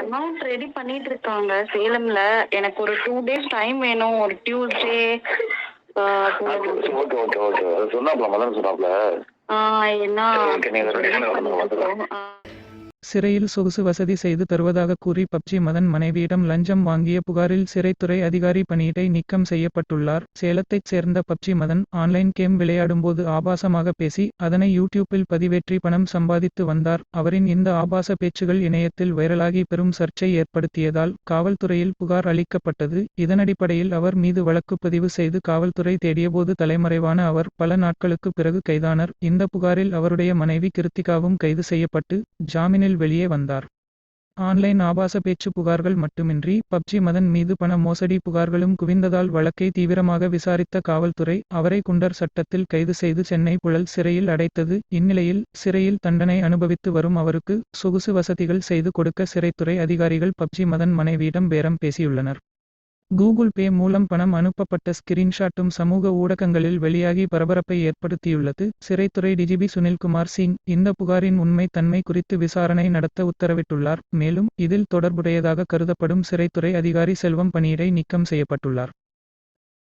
Amount ready பண்ணிட்டு இருக்காங்க சேலம்ல எனக்கு ஒரு டூ டேஸ் டைம் வேணும். ஒரு டியூஸ்டே ஓகே ஓகே ஓகே சொன்னாப்ல மதன் சொன்னாப்ல. என்ன சிறையில் சொகுசு வசதி செய்து தருவதாக கூறி பப்ஜி மதன் மனைவியிடம் லஞ்சம் வாங்கிய புகாரில் சிறைத்துறை அதிகாரி பணியிடை நீக்கம் செய்யப்பட்டுள்ளார். சேலத்தைச் சேர்ந்த பப்ஜி மதன் ஆன்லைன் கேம் விளையாடும்போது ஆபாசமாக பேசி அதனை யூடியூப்பில் பதிவேற்றி பணம் சம்பாதித்து வந்தார். அவரின் இந்த ஆபாச பேச்சுகள் இணையத்தில் வைரலாகி பெரும் சர்ச்சை ஏற்படுத்தியதால் காவல்துறையில் புகார் அளிக்கப்பட்டது. இதனடிப்படையில் அவர் மீது வழக்கு பதிவு செய்து காவல்துறை தேடியபோது தலைமறைவான அவர் பல நாட்களுக்கு பிறகு கைதானர். இந்த புகாரில் அவருடைய மனைவி கிருத்திகாவும் கைது செய்யப்பட்டு ஜாமீனில் வெளியே வந்தார். ஆன்லைன் ஆபாச பேச்சு புகார்கள் மட்டுமின்றி பப்ஜி மதன் மீது பண மோசடி புகார்களும் குவிந்ததால் வழக்கை தீவிரமாக விசாரித்த காவல்துறை அவரை குண்டர் சட்டத்தில் கைது செய்து சென்னை புழல் சிறையில் அடைத்தது. இந்நிலையில் சிறையில் தண்டனை அனுபவித்து வரும் அவருக்கு சொகுசு வசதிகள் செய்து கொடுக்க சிறைத்துறை அதிகாரிகள் பப்ஜி மதன் மனைவியிடம் பேரம் பேசியுள்ளனர். கூகுள் பே மூலம் பணம் அனுப்பப்பட்ட ஸ்கிரீன்ஷாட்டும் சமூக ஊடகங்களில் வெளியாகி பரபரப்பை ஏற்படுத்தியுள்ளது. சிறைத்துறை டிஜிபி சுனில்குமார் சிங் இந்த புகாரின் உண்மை தன்மை குறித்து விசாரணை நடத்த உத்தரவிட்டுள்ளார். மேலும் இதில் தொடர்புடையதாக கருதப்படும் சிறைத்துறை அதிகாரி செல்வம் பணியிடை நீக்கம் செய்யப்பட்டுள்ளார்.